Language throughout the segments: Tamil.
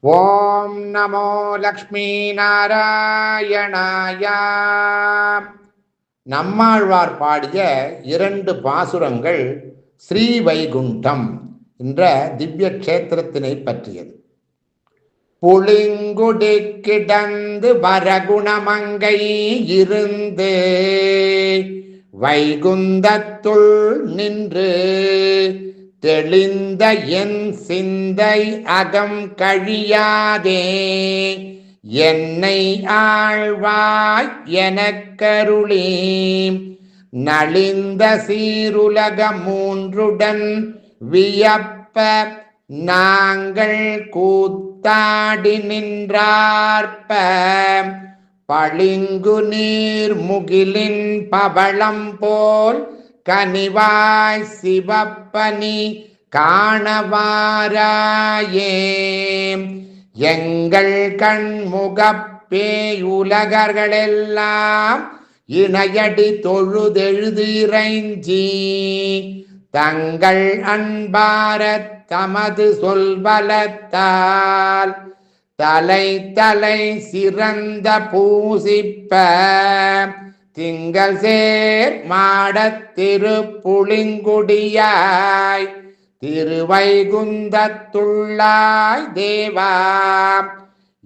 ஓம் நமோ லக்ஷ்மி நாராயணாய. நம்மாழ்வார் பாடிய இரண்டு பாசுரங்கள் ஸ்ரீ வைகுண்டம் என்ற திவ்ய கஷேத்திரத்தினை பற்றியது. புளிங்குடி கிடந்து வரகுணமங்கை இருந்து வைகுந்தத்துள் நின்று தெளிந்த என் சிந்தை அகம் கழியாதே. என்னை ஆழ்வாய் எனக்கருளே நலிந்த சீருலக மூன்றுடன் வியப்ப நாங்கள் கூத்தாடி நின்றார்ப்ப. பளிங்கு நீர் முகிலின் பவளம் போல் கனிவாய் சிவப்பனி காணவாராயே. எங்கள் கண்முகப்பேயுலகர்களெல்லாம் இணையடி தொழுதெழுதிரைஞ்சி தங்கள் அன்பார தமது சொல்வலத்தால் தலை தலை சிறந்த பூசிப்ப. திங்கள் சேர் மாடத் திருப்புளிங்குடியாய் திருவைகுந்தத்துள்ளாய் தேவா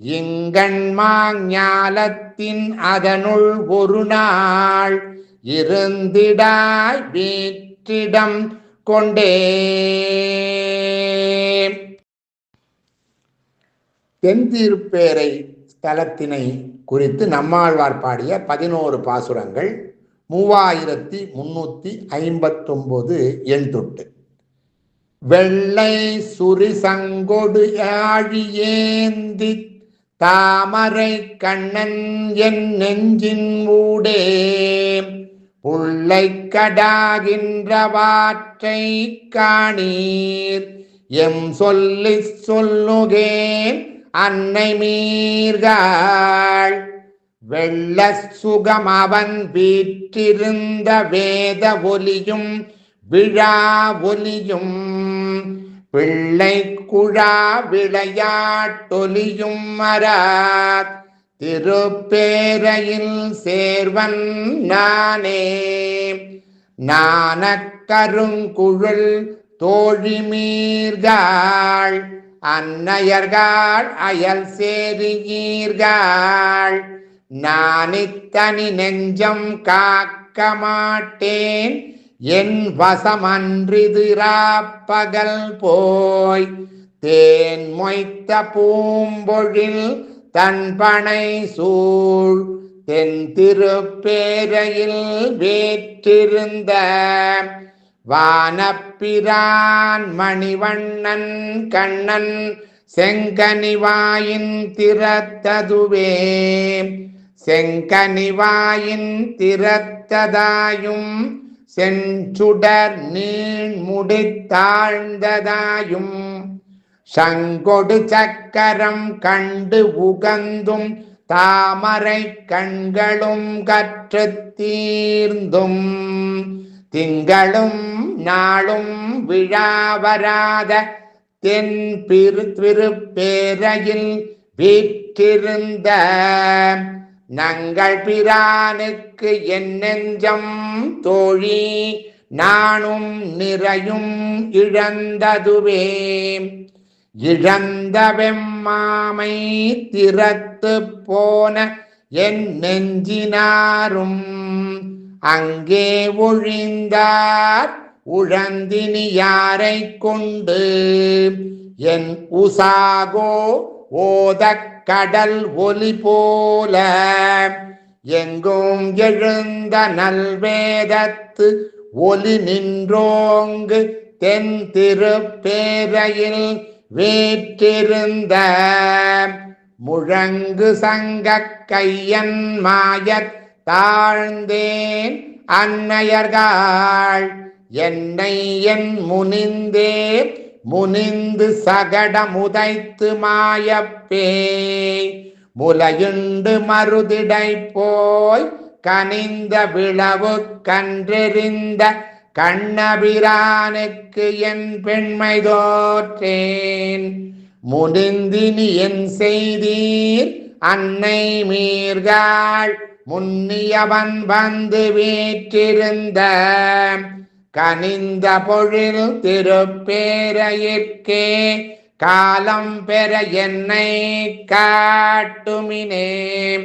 இங்கண் மாஞாலத்தின் அதனுள் ஒரு நாள் இருந்திடாய் வீற்றிடம் கொண்டே. தென்தீர்ப்பேரை ஸ்தலத்தினை குறித்து நம்மாழ்வார் பாடிய பதினோரு பாசுரங்கள் மூவாயிரத்தி முன்னூத்தி ஐம்பத்தொன்பது எண் தொட்டு. வெள்ளை சுரிசங்கொடு ஆழியேந்தி தாமரை கண்ணன் என் நெஞ்சின் ஊடே. புள்ளை கடாகின்றவாற்றை காணீர். எம் சொல்லி சொல்லுகேன் அன்னை மீர்காள். வெள்ள சுகம் அவன் வீற்றிருந்த வேத ஒலியும் விழா ஒலியும் பிள்ளை குழா விளையாட்டொலியும் மராத் திருப்பேரையில் சேர்வன் நானே. நானக்கருங்குழல் தோழிமீர்காள் அன்னையர்கள் அயல் சேருகீர்கள் நானித்தனி நெஞ்சம் காக்க மாட்டேன். என் வசமன்றிதிராப்பகல் போய். தேன் மொய்த்த பூம்பொழில் தன்பனை சூழ். தென் திருப்பேரையில் வேற்றிருந்த வானப்பிரான் மணிவண்ணன் கண்ணன் செங்கனிவாயின் திறத்ததுவே. செங்கனிவாயின் திறத்ததாயும் செஞ்சுடர் நீண் முடித்தாழ்ந்ததாயும் சங்கொடு சக்கரம் கண்டு உகந்தும் தாமரை கண்களும் கற்று தீர்ந்தும் திங்களும் நாளும் விழா வராத தென் பிரு திருப்பேரையில் வீற்றிருந்த நங்கள் பிரானுக்கு என் நெஞ்சம் தோழி நானும் நிறையும் இழந்ததுவே. இழந்த வெம்மாமை திறத்து போன என் நெஞ்சினாரும் அங்கே ஒழிந்தார் உழந்தினி யாரை கொண்டு? என் உசாகோ ஓத கடல் ஒலி போல. எங்கும் எழுந்த நல்வேதத்து ஒலி நின்றோங்கு தென் திருப்பேரையில் வேற்றிருந்த. முழங்கு சங்க கையன் மாயத் தாழ்ந்தேன் அன்னையர்கள். என்னை என் முனிந்தே முனிந்து சகடமுதைத்து மாயப்பே. முலையுண்டு மருதிடை போய் கனிந்த விளவு கன்றெறிந்த கண்ணபிரானுக்கு என் பெண்மை தோற்றேன். முனிந்தினி என் செய்தீர் அன்னை மீர்காள் முன்னியவன் வந்து வீற்றிருந்த கனிந்த பொழில் திருப்பேரையிற்கே காலம் பெற என்னை காட்டுமினே.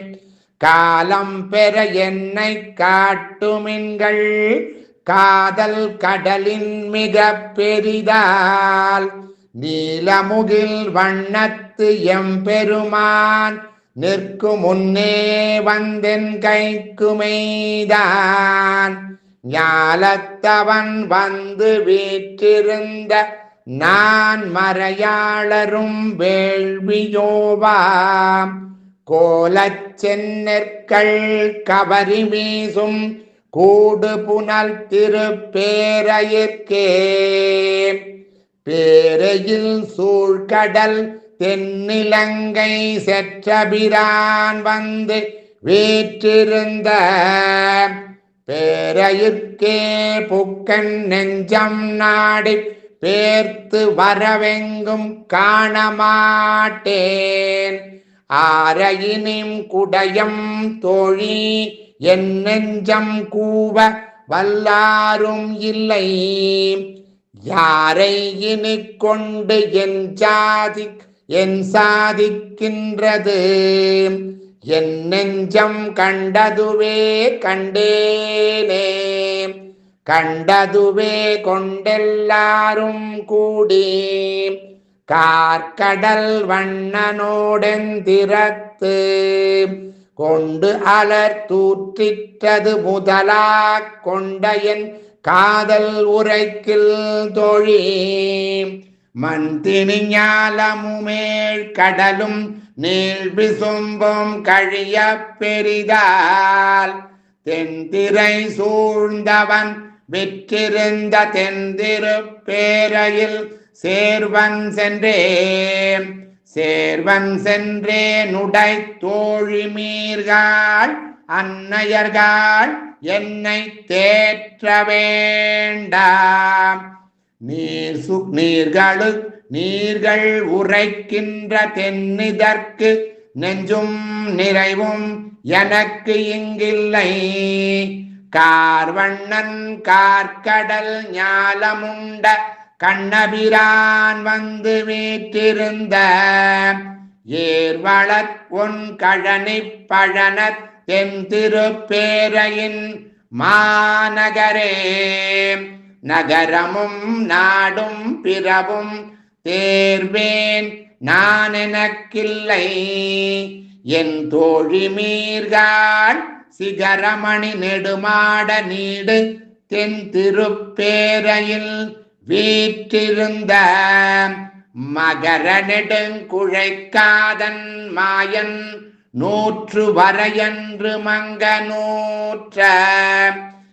காலம் பெற என்னை காட்டுமின்கள் காதல் கடலின் மிக பெரிதால். நீலமுகில் வண்ணத்து எம்பெருமான் நிற்கும் முன்னே வந்தென் கைக்கு மெய்தான் ஞாலத்தவன் வந்து வீற்றிருந்த நான் மறையாளரும் வேள்வியோவாம். கோலச் சென்னற்கள் கவரி வீசும் கூடு புனல் திருப்பேரையிற்கே. பேரையில் சூழ்கடல் தென்னிலங்கை செற்றபிரான் வந்து வீற்றிருந்த பேரையிற்கே புக்கன் நெஞ்சம் நாடி பேர்த்து வரவெங்கும் காணமாட்டேன். ஆரையினிம் குடையம் தோழி என் நெஞ்சம் கூவ வல்லாரும் இல்லை. யாரை இனி கொண்டு என் ஜாதி என் சாதிக்கின்றது. என் நெஞ்சம் கண்டதுவே கண்டேனே கண்டதுவே கொண்டெல்லாரும் கூடி. கார்கடல் வண்ணனோடெந்திரத்து கொண்டு அலர் தூற்றிற்றது முதலா கொண்ட என் காதல் உரைக்கில் தோழி. மந்தினி ஞாலமுமேழ் கடலும் நீழ்வி சொம்பும் கழிய பெரிதால் தென்திரை சூழ்ந்தவன் விற்றிருந்த தென்திருப்பேரையில் சேர்வன் சென்றேன். சேர்வன் சென்றே நுடை தோழி அன்னையர்கள் என்னை தேற்ற வேண்டாம். நீர் சு நீர்களு நீர்கள் உரைக்கின்ற தென்னிதற்கு நெஞ்சும் நிறைவும் எனக்கு இங்கில்லை. கார்வண்ணன் கார்கடல் ஞாலமுண்ட கண்ணபிரான் வந்து வீற்றிருந்த ஏர்வளத் உன் கழனி பழனத் தென் திருப்பேரையின் மாநகரே. நகரமும் நாடும் பிறவும் தேர்வேன் நான் எனக்கில்லை என் தோழி மீர்காள் சிகரமணி நெடுமாட நீடு தென் திருப்பேரையில் வீற்றிருந்த மகர நெடுங்குழைக்காதன் மாயன் நூற்று வரையன்று மங்க நூற்ற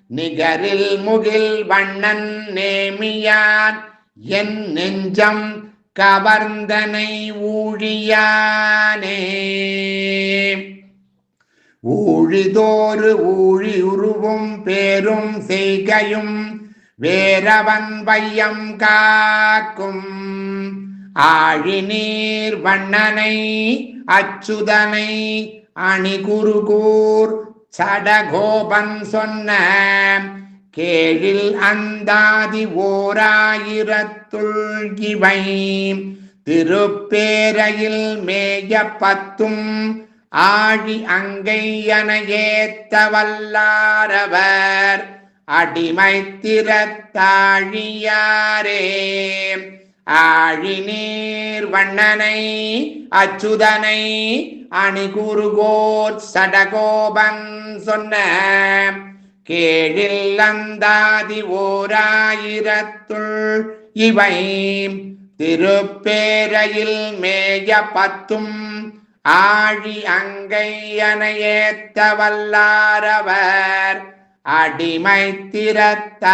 நிகரில் முகில் வண்ணன் நேமியார் என் நெஞ்சம் கவர்ந்தனை ஊழியானே. ஊழிதோறு ஊழி உருவும் பேரும் செய்கையும் வேரவன் வையம் காக்கும். ஆழிநீர் வண்ணனை அச்சுதனை அணிகுருகூர் சடகோபன் சொன்ன கேழில் அந்தாதி ஓராயிரத்துள் இவை. திருப்பேரையில் மேய பத்தும் ஆழி அங்கையன ஏத்த வல்லாரவர் அடிமை திறத்தாழியாரே நீர் வண்ணனை அச்சுதனை அணிகுருகோர் சடகோபன் சொன்ன. கேழில் அந்தாதி ஓராயிரத்துள் இவை திருப்பேரையில் மேய பத்தும். ஆழி அங்கையனையேத்த வல்லாரவர் அடிமை திறத்தாழியாரே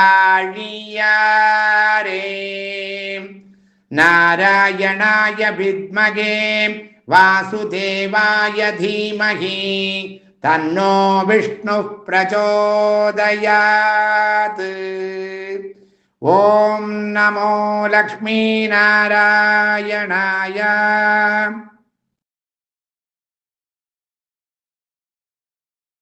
नारायणाय विद्महे वासुदेवाय धीमहि तन्नो विष्णुः प्रचोदयात्। ॐ नमो लक्ष्मीनारायणाय।